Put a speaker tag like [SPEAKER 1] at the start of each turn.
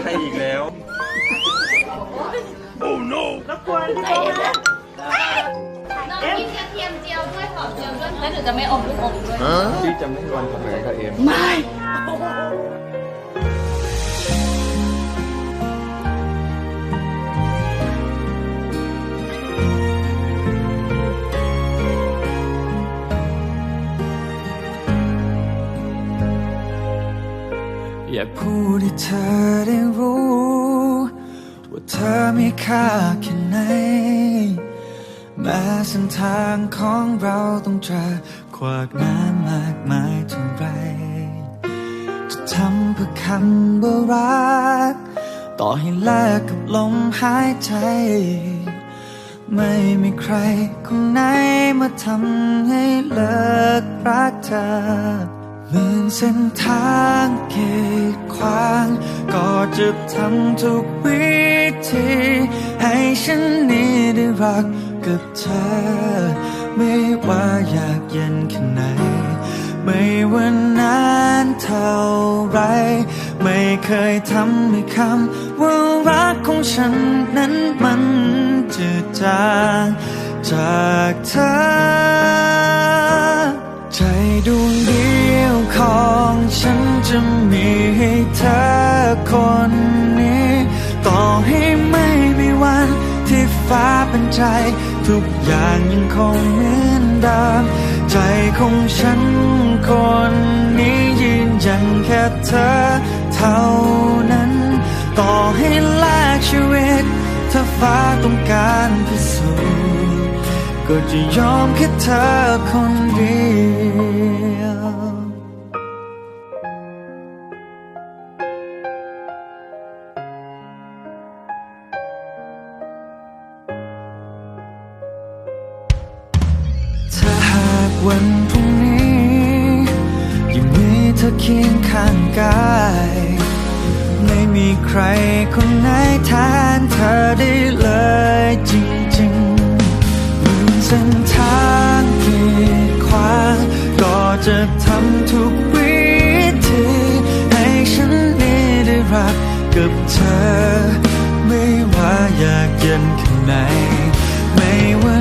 [SPEAKER 1] ใครอีกแล้ว
[SPEAKER 2] รบกวนพี่โป๊นะ
[SPEAKER 3] น้องกินกระเทียมเจียวด้วยหอมเจียวด้วยแล้วหนูจะไม่อมลูกอมด้วย
[SPEAKER 1] พี่จะไม่มีวันทำอะไรกับเอ็ม
[SPEAKER 4] อยากพูดให้เธอได้รู้ ว่าเธอมีค่าแค่ไหน แม้เส้นทางของเราต้องเจอขวากน้ำมากมายเท่าไร จะทำเพื่อคำว่ารัก ต่อให้แลกกับลมหายใจ ไม่มีใครคนไหนมาทำให้เลิกรักเธอ หมื่นเส้นทางเกีดขวาง ก็จะทำทุกวิธี ให้ฉันนี้ได้รักกับเธอ ไม่ว่าอยากเย็นแค่ไหน ไม่ว่านานเท่าไร ไม่เคยทำให้คำว่ารักของฉันนั้นมันจืดจางจากเธอ จะมีให้เธอคนนี้ ต่อให้ไม่มีวันที่ฟ้าเป็นใจ ทุกอย่างยังคงเหมือนเดิมใจของฉันคนนี้ยืนยันแค่เธอเท่านั้น ต่อให้แลกชีวิตถ้าฟ้าต้องการพิสูจน์ก็จะยอมแค่เธอคนเดียว วันพรุ่งนี้ยังมีเธอเคียงข้างกาย ไม่มีใครคนไหนแทนเธอได้เลยจริงๆหมื่นเส้นทางกีดขวางก็จะทำทุกวิธีให้ฉันนี้ได้รักกับเธอ ไม่ว่าอยากเย็นแค่ไหน ไม่ว่า